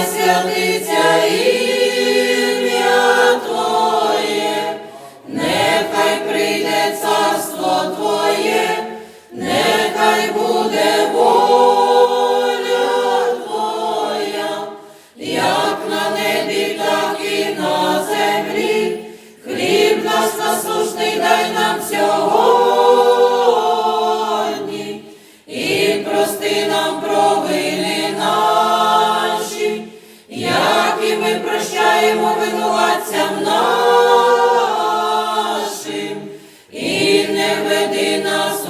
Хай святиться ім'я Твоє, нехай прийде царство Твоє, нехай буде воля Твоя, як на небі, так і на землі, хліб нас насушний дай нам сьогодні і прости нам провини. веди нас